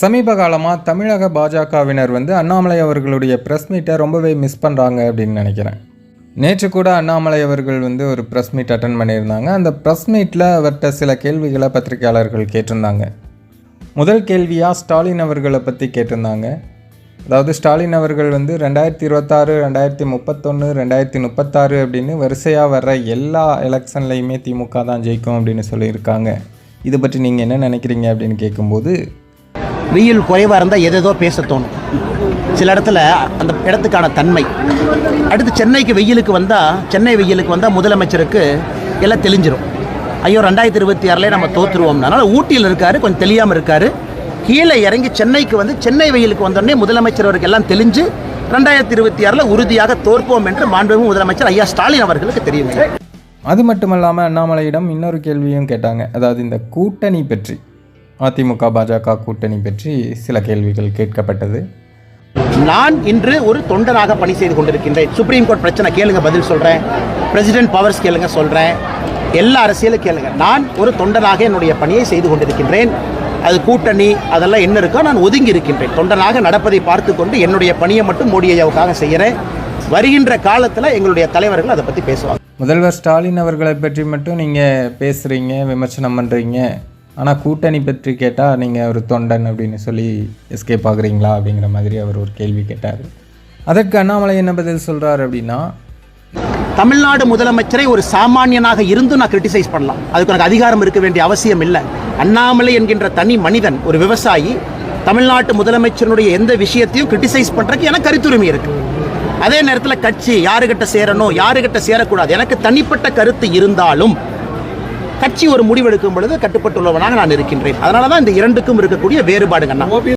சமீப காலமாக தமிழக பாஜகவினர் வந்து அண்ணாமலை அவர்களுடைய ப்ரெஸ் மீட்டை ரொம்பவே மிஸ் பண்ணுறாங்க அப்படின்னு நினைக்கிறேன். நேற்று கூட அண்ணாமலை அவர்கள் வந்து ஒரு ப்ரெஸ் மீட் அட்டன் பண்ணியிருந்தாங்க. அந்த ப்ரெஸ் மீட்டில் அவர்கிட்ட சில கேள்விகளை பத்திரிகையாளர்கள் கேட்டிருந்தாங்க. முதல் கேள்வியாக ஸ்டாலின் அவர்களை பற்றி கேட்டிருந்தாங்க. அதாவது ஸ்டாலின் அவர்கள் வந்து ரெண்டாயிரத்தி இருபத்தாறு ரெண்டாயிரத்தி முப்பத்தொன்று ரெண்டாயிரத்தி முப்பத்தாறு அப்படின்னு வரிசையாக வர்ற எல்லா எலெக்ஷன்லையுமே திமுக தான் ஜெயிக்கும் அப்படின்னு சொல்லியிருக்காங்க. இதை பற்றி நீங்கள் என்ன நினைக்கிறீங்க அப்படின்னு கேட்கும்போது வெயில் குறைவாக இருந்தால் எதேதோ பேச தோணும். சில இடத்துல அந்த இடத்துக்கான தன்மை. அடுத்து சென்னைக்கு வெயிலுக்கு வந்தால் சென்னை வெயிலுக்கு வந்தால் முதலமைச்சருக்கு எல்லாம் தெளிஞ்சிரும். ஐயோ ரெண்டாயிரத்தி இருபத்தி ஆறில் நம்ம தோற்றுருவோம் அதனால் ஊட்டியில் இருக்கார் கொஞ்சம் தெளியாமல் இருக்கார். கீழே இறங்கி சென்னைக்கு வந்து சென்னை வெயிலுக்கு வந்தோடனே முதலமைச்சர் அவருக்கு எல்லாம் தெளிஞ்சு ரெண்டாயிரத்தி இருபத்தி ஆறில் உறுதியாக தோற்போம் என்று மாண்புமிகு முதலமைச்சர் ஐயா ஸ்டாலின் அவர்களுக்கு தெரியும் அது மட்டுமல்லாமல் அண்ணாமலையிடம் இன்னொரு கேள்வியும் கேட்டாங்க. அதாவது இந்த கூட்டணி பற்றி. அதிமுக பாஜக கூட்டணி பற்றி சில கேள்விகள் கேட்கப்பட்டது. நான் இன்று ஒரு தொண்டனாக பணி செய்து கொண்டிருக்கின்றேன். சுப்ரீம் கோர்ட் பிரச்சனை கேளுங்க பதில் சொல்கிறேன் பிரசிடென்ட் பவர்ஸ் கேளுங்க சொல்கிறேன் எல்லா அரசியலும் கேளுங்க. நான் ஒரு தொண்டனாக என்னுடைய பணியை செய்து கொண்டிருக்கின்றேன். அது கூட்டணி அதெல்லாம் என்ன இருக்கோ நான் ஒதுங்கி இருக்கின்றேன். தொண்டனாக நடப்பதை பார்த்து கொண்டு என்னுடைய பணியை மட்டும் மோடி ஐயாவுக்காக செய்கிறேன். வருகின்ற காலத்தில் எங்களுடைய தலைவர்கள் அதை பற்றி பேசுவாங்க. முதல்வர் ஸ்டாலின் அவர்களை பற்றி மட்டும் நீங்கள் பேசுகிறீங்க விமர்சனம் பண்ணுறீங்க ஆனால் கூட்டணி பற்றி கேட்டால் நீங்கள் ஒரு தொண்டன் அப்படின்னு சொல்லி எஸ்கேப் ஆகுறீங்களா அப்படிங்கிற மாதிரி அவர் ஒரு கேள்வி கேட்டார். அதற்கு அண்ணாமலை என்ன பதில் சொல்கிறார் அப்படின்னா தமிழ்நாடு முதலமைச்சரை ஒரு சாமானியனாக இருந்து நான் கிரிட்டிசைஸ் பண்ணலாம். அதுக்கு எனக்கு அதிகாரம் இருக்க வேண்டிய அவசியம் இல்லை. அண்ணாமலை என்கின்ற தனி மனிதன் ஒரு விவசாயி தமிழ்நாட்டு முதலமைச்சருடைய எந்த விஷயத்தையும் கிரிட்டிசைஸ் பண்ணுறதுக்கு எனக்கு கருத்துரிமை இருக்கு. அதே நேரத்தில் கட்சி யாருகிட்ட சேரணும் யாருகிட்ட சேரக்கூடாது எனக்கு தனிப்பட்ட கருத்து இருந்தாலும் கட்சி ஒரு முடிவெடுக்கும் பொழுது கட்டுப்பட்டுள்ளவனாக நான் இருக்கின்றேன். அதனால தான் இந்த இரண்டுக்கும் இருக்கக்கூடிய வேறுபாடுங்க